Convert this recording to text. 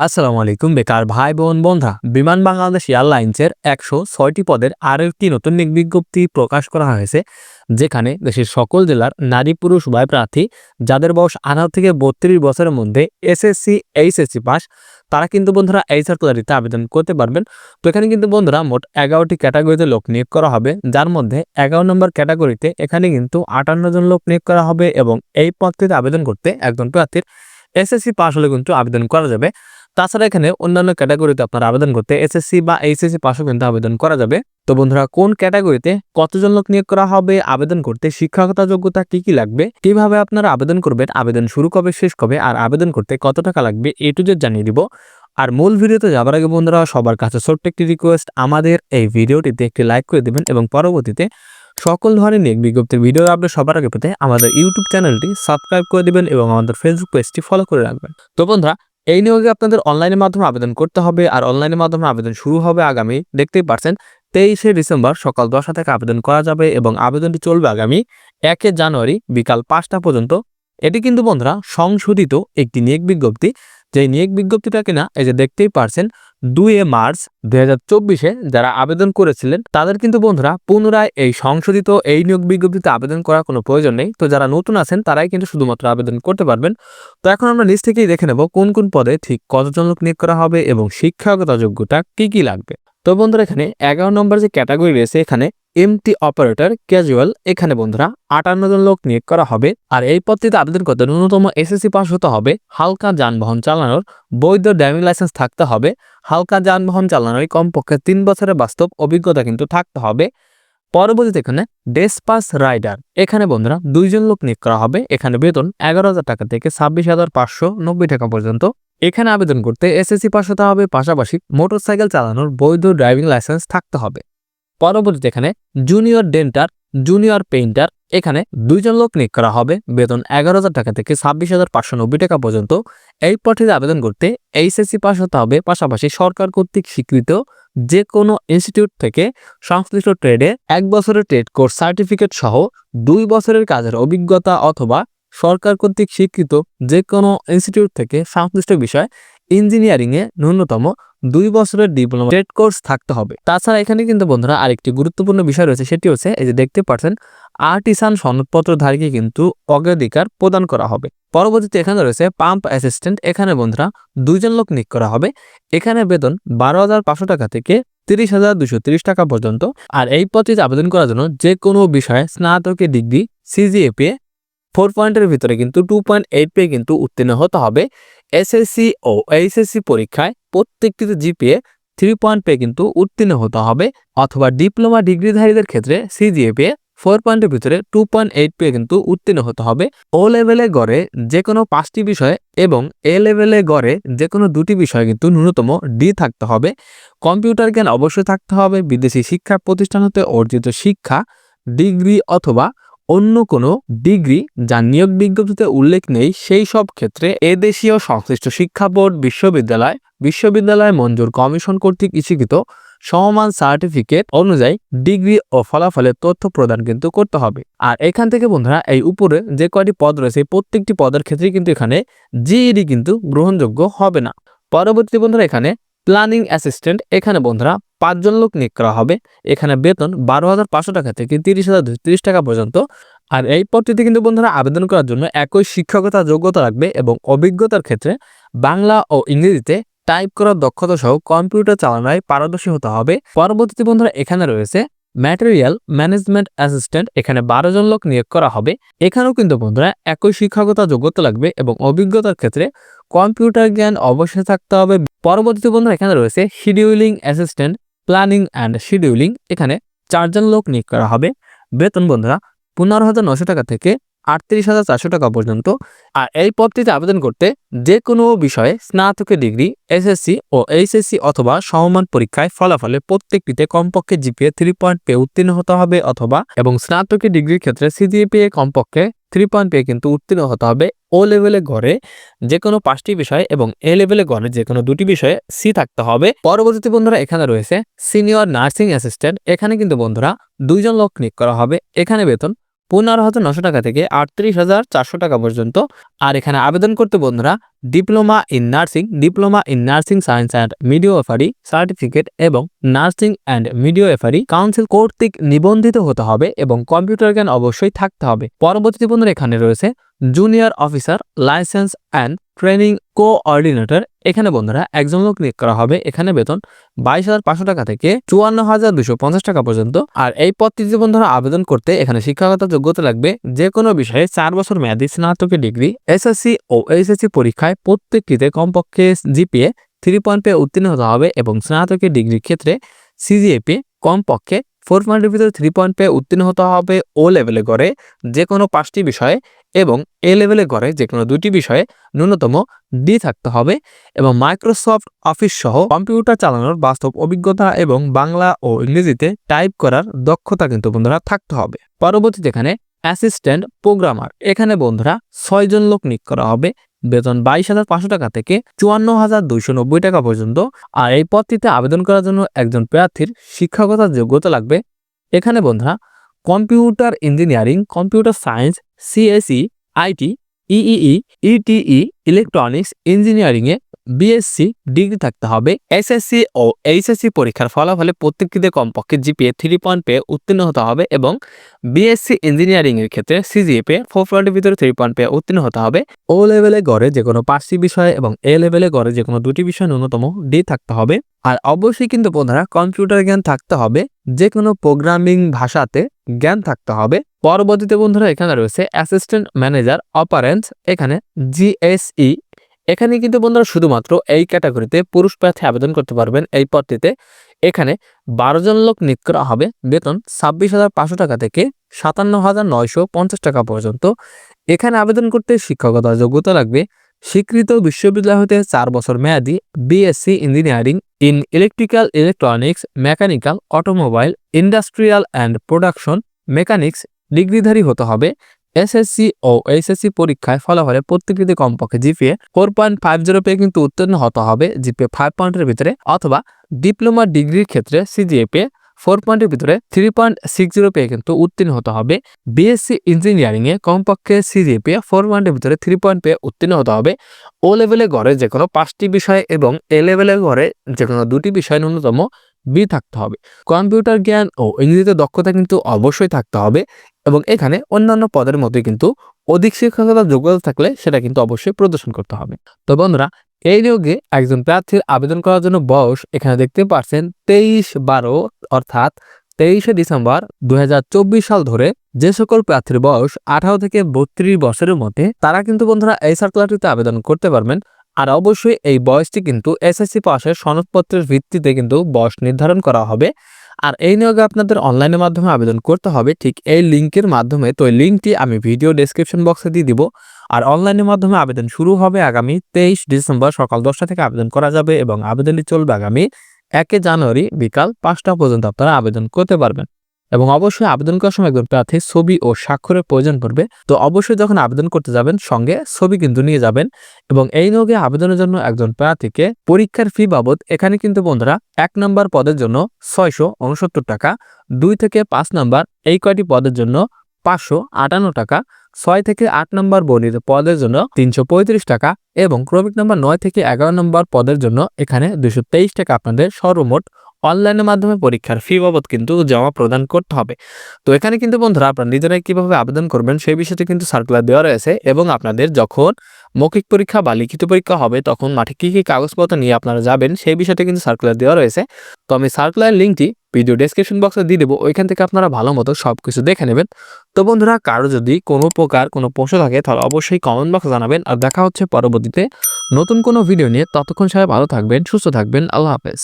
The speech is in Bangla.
আসসালামু আলাইকুম, বেকার ভাই বোন বন্ধা বিমান বাংলাদেশ এয়ারলাইন্সের একশো ছয়টি পদের আরও একটি নতুন নিয়োগ বিজ্ঞপ্তি প্রকাশ করা হয়েছে, যেখানে দেশের সকল জেলার নারী, পুরুষ উভয় প্রার্থী যাদের বয়স আঠারো থেকে বত্রিশ বছরের মধ্যে এসএসসি, এইচএসসি পাস, তারা কিন্তু বন্ধুরা এই সার্কুলারিতে আবেদন করতে পারবেন। তো এখানে কিন্তু বন্ধুরা মোট এগারোটি ক্যাটাগরিতে লোক নিয়োগ করা হবে, যার মধ্যে এগারো নম্বর ক্যাটাগরিতে এখানে কিন্তু আটান্ন জন লোক নিয়োগ করা হবে এবং এই পদটিতে আবেদন করতে একজন প্রার্থীর এসএসসি পাস হলে কিন্তু আবেদন করা যাবে। তাছাড়া এখানে অন্যান্য ক্যাটাগরিতে আপনারা আবেদন করতে এসএসসি বা এইচএসসি পাশও কিন্তু আবেদন করা যাবে। তো বন্ধুরা, কোন ক্যাটাগরিতে কতজন লোক নিয়োগ করা হবে, আবেদন করতে শিক্ষাগত যোগ্যতা কি কি লাগবে, কীভাবে আপনারা আবেদন করবেন, আবেদন শুরু কবে, শেষ কবে, আর আবেদন করতে কত টাকা লাগবে এ টু জেড জানিয়ে দিব। আর মূল ভিডিওতে যাবার আগে বন্ধুরা, সবার কাছে ছোট্ট একটি রিকোয়েস্ট আমাদের এই ভিডিওটিতে একটি লাইক করে দিবেন এবং পরবর্তীতে সকল ধরনের নিয়োগ বিজ্ঞপ্তির ভিডিও আপনি সবার আগে পেতে আমাদের ইউটিউব চ্যানেলটি সাবস্ক্রাইব করে দিবেন এবং আমাদের ফেসবুক পেজটি ফলো করে রাখবেন। তো বন্ধুরা এই নিয়োগে আপনাদের অনলাইনের মাধ্যমে আবেদন করতে হবে আর অনলাইনের মাধ্যমে আবেদন শুরু হবে আগামী, দেখতেই পারছেন, তেইশে ডিসেম্বর সকাল দশটা থেকে আবেদন করা যাবে এবং আবেদনটি চলবে আগামী একে জানুয়ারি বিকাল পাঁচটা পর্যন্ত। এটি কিন্তু বন্ধুরা সংশোধিত একটি নিয়োগ বিজ্ঞপ্তি। যে নিয়োগ বিজ্ঞপ্তিটা কিনা, এই যে দেখতেই পারছেন এ মার্চ দুই যারা আবেদন করেছিলেন, তাদের কিন্তু বন্ধুরা পুনরায় এই সংশোধিত এই নিয়োগ বিজ্ঞপ্তিতে আবেদন করার কোনো প্রয়োজন নেই। তো যারা নতুন আছেন, তারাই কিন্তু শুধুমাত্র আবেদন করতে পারবেন। তো এখন আমরা নিজ থেকেই দেখে নেব কোন কোন পদে ঠিক কতজন লোক নিয়োগ করা হবে এবং শিক্ষাগত যোগ্যতা কি কি লাগবে। তো বন্ধুরা এখানে এগারো নম্বর যে ক্যাটাগরি রয়েছে, এখানে এমটি অপারেটর ক্যাজুয়াল। এখানে বন্ধুরা আটান্ন জন লোক নিয়োগ করা হবে আর এই পদটিতে আবেদন করতে ন্যূনতম এসএসসি পাস হতে হবে। হালকা যানবাহন চালানোর বৈধ ড্রাইভিং লাইসেন্স থাকতে হবে। হালকা যানবাহন চালানোর কমপক্ষে তিন বছরের বাস্তব অভিজ্ঞতা কিন্তু থাকতে হবে। পরবর্তীতে এখানে ডেসপাস রাইডার এখানে বন্ধুরা দুইজন লোক নিয়োগ করা হবে। এখানে বেতন এগারো হাজার টাকা থেকে ছাব্বিশ হাজার পাঁচশো নব্বই টাকা পর্যন্ত। এখানে আবেদন করতে এসএসসি পাস হতে হবে। পাশাপাশি মোটরসাইকেল চালানোর বৈধ ড্রাইভিং লাইসেন্স থাকতে হবে। পরবর্তীতে এখানে জুনিয়র ডেন্টার জুনিয়র পেইন্টার এখানে দুইজন লোক নিয়োগ করা হবে। বেতন এগারো হাজার টাকা থেকে ছাব্বিশ হাজার পাঁচশো নব্বই টাকা পর্যন্ত। এই পথে আবেদন করতে এইচএসসি পাস হতে হবে। পাশাপাশি সরকার কর্তৃক স্বীকৃত যে কোনো ইনস্টিটিউট থেকে সংশ্লিষ্ট ট্রেডে এক বছরের ট্রেড কোর্স সার্টিফিকেট সহ দুই বছরের কাজের অভিজ্ঞতা অথবা সরকার কর্তৃক স্বীকৃত যে কোনো ইনস্টিটিউট থেকে সংশ্লিষ্ট বিষয় ইঞ্জিনিয়ারিংয়ে ন্যূনতম দুই বছরের ডিপ্লোমা ট্রেড কোর্স থাকতে হবে। তাছাড়া এখানে কিন্তু বন্ধুরা আরেকটি গুরুত্বপূর্ণ বিষয় রয়েছে, সেটি হচ্ছে এই যে দেখতে পাচ্ছেন, আর্টিসান সনদপত্রধারীকে কিন্তু অগ্রাধিকার প্রদান করা হবে। পরবর্তীতে এখানে রয়েছে পাম্প অ্যাসিস্ট্যান্ট, এখানে বন্ধুরা দুইজন লোক নিয়োগ করা হবে। এখানে বেতন বারো হাজার পাঁচশো টাকা থেকে তিরিশ হাজার দুশো তিরিশ টাকা পর্যন্ত। আর এই পদটিতে আবেদন করার জন্য যে কোনো বিষয়ে স্নাতকের ডিগ্রি সিজিএপিএ ফোর পয়েন্টের ভিতরে কিন্তু টু পয়েন্ট এইট পেয়ে কিন্তু উত্তীর্ণ হতে হবে। এসএসসি ও এইচএসসি পরীক্ষায় প্রত্যেকটিতে জিপিএ থ্রি পয়েন্ট পেয়ে কিন্তু উত্তীর্ণ হতে হবে অথবা ডিপ্লোমা ডিগ্রিধারীদের ক্ষেত্রে সিজিএপিএ ফোর পয়েন্টের ভিতরে টু পয়েন্ট এইট পেয়ে কিন্তু উত্তীর্ণ হতে হবে। ও লেভেলে গড়ে যে কোনো পাঁচটি বিষয়ে এবং এ লেভেলে গড়ে যে কোনো দুটি বিষয়ে কিন্তু ন্যূনতম ডি থাকতে হবে। কম্পিউটার জ্ঞান অবশ্যই থাকতে হবে। বিদেশি শিক্ষা প্রতিষ্ঠান হতে অর্জিত শিক্ষা, ডিগ্রি অথবা অন্য কোনো ডিগ্রি যা নিয়োগ বিজ্ঞপ্তিতে উল্লেখ নেই, সেই সব ক্ষেত্রে এদেশীয় সংশ্লিষ্ট শিক্ষা বোর্ড, বিশ্ববিদ্যালয় বিশ্ববিদ্যালয় মঞ্জুর কমিশন কর্তৃক স্বীকৃত সমমান সার্টিফিকেট অনুযায়ী ডিগ্রি ও ফলাফলের তথ্য প্রদান কিন্তু করতে হবে। আর এখান থেকে বন্ধুরা, এই উপরে যে কয়টি পদ রয়েছে প্রত্যেকটি পদের ক্ষেত্রে কিন্তু এখানে জিইডি কিন্তু গ্রহণযোগ্য হবে না। পরবর্তী বন্ধুরা, এখানে প্ল্যানিং অ্যাসিস্ট্যান্ট এখানে বন্ধুরা পাঁচজন লোক নিয়োগ করা হবে। এখানে বেতন বারো হাজার পাঁচশো টাকা থেকে তিরিশ হাজার তিরিশ টাকা পর্যন্ত। আর এই পদটিতে কিন্তু বন্ধুরা আবেদন করার জন্য একই শিক্ষকতা, যোগ্যতা রাখবে এবং অভিজ্ঞতার ক্ষেত্রে বাংলা ও ইংরেজিতে টাইপ করার দক্ষতা সহ কম্পিউটার চালানোয় পারদর্শী হতে হবে। পরবর্তীতে বন্ধুরা এখানে রয়েছে ম্যাটেরিয়াল ম্যানেজমেন্ট অ্যাসিস্ট্যান্ট। এখানে বারো জন লোক নিয়োগ করা হবে। এখানেও কিন্তু বন্ধুরা একই শিক্ষকতা, যোগ্যতা লাগবে এবং অভিজ্ঞতার ক্ষেত্রে কম্পিউটার জ্ঞান অবশ্যই থাকতে হবে। পরবর্তীতে বন্ধুরা এখানে রয়েছে scheduling assistant. Planning and scheduling এখানে চারজন লোক নিয়োগ করা হবে। বেতন বন্ধুরা, পনেরো হাজার নশো টাকা থেকে আটত্রিশ হাজার চারশো টাকা পর্যন্ত। আর এই পদটিতে আবেদন করতে যে কোনো বিষয়ে স্নাতকের ডিগ্রি, এসএসসি ও এইচএসসি অথবা সমমান পরীক্ষায় ফলাফলে প্রত্যেকটিতে কমপক্ষে জিপিএ থ্রি পয়েন্ট পেয়ে উত্তীর্ণ হতে হবে অথবা এবং স্নাতকের ডিগ্রির ক্ষেত্রে সিজিপিএ কমপক্ষে থ্রি পয়েন্ট পেয়ে কিন্তু উত্তীর্ণ হতে হবে ও লেভেলে গড়ে যে কোনো পাঁচটি বিষয় এবং এ লেভেলে গড়ে যে কোনো দুটি বিষয়ে সি থাকতে হবে। পরবর্তী বন্ধুরা এখানে রয়েছে সিনিয়র নার্সিং অ্যাসিস্ট্যান্ট এখানে কিন্তু বন্ধুরা দুইজন লোক নিয়োগ করা হবে। এখানে বেতন পনেরো হাজার নশো টাকা থেকে আটত্রিশ হাজার চারশো টাকা পর্যন্ত। আর এখানে আবেদন করতে বন্ধুরা, diploma in nursing, diploma in nursing science and mid midwifery certificate এবং nursing and mid midwifery council কর্তৃক নিবন্ধিত হতে হবে এবং কম্পিউটার জ্ঞান অবশ্যই থাকতে হবে। পরবর্তীতে বন্ধুরা এখানে রয়েছে, junior officer, licence and training coordinator. এখানে বন্ধুরা, একজন লোক নিয়োগ করা হবে। এখানে বেতন বাইশ হাজার পাঁচশো টাকা থেকে চুয়ান্ন হাজার দুশো পঞ্চাশ টাকা পর্যন্ত। আর এই পদটিতে বন্ধুরা আবেদন করতে, এখানে শিক্ষাগত যোগ্যতা লাগবে যে কোনো বিষয়ে চার বছর মেয়াদী স্নাতকের ডিগ্রি এসএসসি ও এইচএসসি পরীক্ষায় প্রত্যেকটিতে কমপক্ষে জিপিএ থ্রি পয়েন্ট পেয়ে উত্তীর্ণ হতে হবে এবং স্নাতকের ডিগ্রির ক্ষেত্রে সিজিএপি কমপক্ষে ফোর পয়েন্টের ভিতরে থ্রি পয়েন্ট পেয়ে উত্তীর্ণ হতে হবে ও লেভেলে করে যে কোনো পাঁচটি বিষয়ে এবং এ লেভেলে করে যে কোনো দুটি বিষয়ে ন্যূনতম ডি থাকতে হবে এবং মাইক্রোসফট অফিস সহ কম্পিউটার চালানোর বাস্তব অভিজ্ঞতা এবং বাংলা ও ইংরেজিতে টাইপ করার দক্ষতা কিন্তু বন্ধুরা থাকতে হবে। পরবর্তীতে এখানে অ্যাসিস্ট্যান্ট প্রোগ্রামার। এখানে বন্ধুরা ছয়জন লোক নিয়োগ করা হবে। বেতন বাইশ হাজার পাঁচশো টাকা থেকে চুয়ান্ন হাজার দুইশো নব্বই টাকা পর্যন্ত। আর এই পদটিতে আবেদন করার জন্য একজন প্রার্থীর শিক্ষাগত যোগ্যতা লাগবে। এখানে বন্ধুরা, computer engineering, computer science, CSE, IT, EEE, ETE, electronics, ইঞ্জিনিয়ারিংয়ে বিএসসি ডিগ্রি থাকতে হবে। এসএসসি ও এইচএসসি পরীক্ষার ফলাফলে প্রত্যেকটিতে কমপক্ষে জিপিএ থ্রি পয়েন্ট পেয়ে উত্তীর্ণ হতে হবে এবং বিএসসি ইঞ্জিনিয়ারিংয়ের ক্ষেত্রে সিজিএপে ফোর পয়েন্টের ভিতরে থ্রি পয়েন্ট পেয়ে উত্তীর্ণ হতে হবে। ও লেভেলে গড়ে যে কোনো পাঁচটি বিষয় এবং এ লেভেলে গড়ে যে কোনো দুটি বিষয় ন্যূনতম ডি থাকতে হবে। আর অবশ্যই কিন্তু বন্ধুরা কম্পিউটার জ্ঞান থাকতে হবে, যে কোনো প্রোগ্রামিং ভাষাতে জ্ঞান থাকতে হবে। পরবর্তীতে বন্ধুরা এখানে রয়েছে অ্যাসিস্ট্যান্ট ম্যানেজার অপারেন্স এখানে জিএসই এখানে কিন্তু বন্ধুরা শুধুমাত্র এই ক্যাটাগরিতে পুরুষ প্রার্থী আবেদন করতে পারবেন এই পদটিতে। এখানে বারো জন লোক নিয়োগ করা হবে। বেতন ছাব্বিশ হাজার পাঁচশো টাকা থেকে সাতান্ন হাজার নয়শো পঞ্চাশ টাকা পর্যন্ত। এখানে আবেদন করতে শিক্ষকতা যোগ্যতা লাগবে। স্বীকৃত বিশ্ববিদ্যালয় হতে চার বছর মেয়াদি, BSc engineering in electrical electronics, mechanical, automobile, industrial and production, mechanics ডিগ্রিধারী হতে হবে। এসএসসি ও এইচএসসি পরীক্ষায় ফলাফলে প্রত্যেকটিতে কমপক্ষে GPA four point five zero পেয়ে কিন্তু উত্তীর্ণ হতে হবে জিপিএ ফাইভ পয়েন্টের ভিতরে অথবা ডিপ্লোমা ডিগ্রির ক্ষেত্রে সিজিএপে ফোর পয়েন্টের ভিতরে থ্রি পয়েন্ট সিক্স জিরো পেয়ে কিন্তু উত্তীর্ণ হতে হবে। বিএসসি ইঞ্জিনিয়ারিংয়ে কমপক্ষে সিজিপি ফোর পয়েন্টের ভিতরে থ্রি পয়েন্ট পেয়ে উত্তীর্ণ হতে হবে। ও লেভেলে গড়ে যে কোনো পাঁচটি বিষয় এবং এ লেভেলে গড়ে যে কোনো দুটি বিষয় ন্যূনতম বি থাকতে হবে। কম্পিউটার জ্ঞান ও ইংরেজিতে দক্ষতা কিন্তু অবশ্যই থাকতে হবে এবং এখানে অন্যান্য পদের মধ্যে কিন্তু অধিক শিক্ষকতা যোগ্যতা থাকলে সেটা কিন্তু অবশ্যই প্রদর্শন করতে হবে। তো বন্ধুরা, এই নিয়োগে একজন প্রার্থীর আবেদন করার জন্য বয়স এখানে দেখতে পাচ্ছেন তেইশ বারো, অর্থাৎ তেইশে ডিসেম্বর দুই হাজার চব্বিশ সাল ধরে যে সকল প্রার্থীর বয়স আঠারো থেকে বত্রিশ বছরের মধ্যে, তারা কিন্তু বন্ধুরা এই সার্কুলারটিতে আবেদন করতে পারবেন। আর অবশ্যই এই বয়সটি কিন্তু এসএসসি পাশের সনদপত্রের ভিত্তিতে কিন্তু বয়স নির্ধারণ করা হবে। আর এই নিয়োগে আপনাদের অনলাইনের মাধ্যমে আবেদন করতে হবে। ঠিক এই লিঙ্কের মাধ্যমে। তো এই লিঙ্কটি আমি ভিডিও ডেসক্রিপশন বক্সে দিয়ে দিব। আর অনলাইনের মাধ্যমে আবেদন শুরু হবে আগামী তেইশ ডিসেম্বর সকাল দশটা থেকে আবেদন করা যাবে এবং আবেদনটি চলবে আগামী একে জানুয়ারি বিকাল পাঁচটা পর্যন্ত আপনারা আবেদন করতে পারবেন। এবং অবশ্যই আবেদন করার সময় একজন প্রার্থী ছবি ও স্বাক্ষরের প্রয়োজন পড়বে। তো অবশ্যই যখন আবেদন করতে যাবেন, সঙ্গে ছবি কিন্তু নিয়ে যাবেন এবং এই নিয়োগে আবেদনের জন্য একজন প্রার্থীকে পরীক্ষার ফি বাবদ এখানে কিন্তু বন্ধুরা এক নম্বর পদের জন্য ছয়শো উনসত্তর টাকা, দুই থেকে পাঁচ নম্বর এই কয়টি পদের জন্য পাঁচশো আটান্ন টাকা, ছয় থেকে আট নম্বর বর্ণিত পদের জন্য তিনশো পঁয়ত্রিশ টাকা এবং ক্রমিক নম্বর নয় থেকে এগারো নম্বর পদের জন্য এখানে দুশো টাকা আপনাদের সর্বমোট অনলাইনের মাধ্যমে পরীক্ষার ফি বাবদ কিন্তু জমা প্রদান করতে হবে। তো এখানে কিন্তু বন্ধুরা আপনারা নিজেরাই কীভাবে আবেদন করবেন সেই বিষয়টি কিন্তু সার্কুলার দেওয়া রয়েছে এবং আপনাদের যখন মৌখিক পরীক্ষা বা লিখিত পরীক্ষা হবে তখন মাঠে কী কী কাগজপত্র নিয়ে আপনারা যাবেন সেই বিষয়টি কিন্তু সার্কুলার দেওয়া রয়েছে। তো আমি সার্কুলার লিঙ্কটি ভিডিও ডেসক্রিপশন বক্সে দিয়ে দেবো, ওইখান থেকে আপনারা ভালো মতো সব কিছু দেখে নেবেন। তো বন্ধুরা কারও যদি কোনো প্রকার কোনো প্রশ্ন থাকে তাহলে অবশ্যই কমেন্ট বক্সে জানাবেন। আর দেখা হচ্ছে পরবর্তীতে নতুন কোনো ভিডিও নিয়ে, ততক্ষণ সবাই ভালো থাকবেন, সুস্থ থাকবেন, আল্লাহ হাফেজ।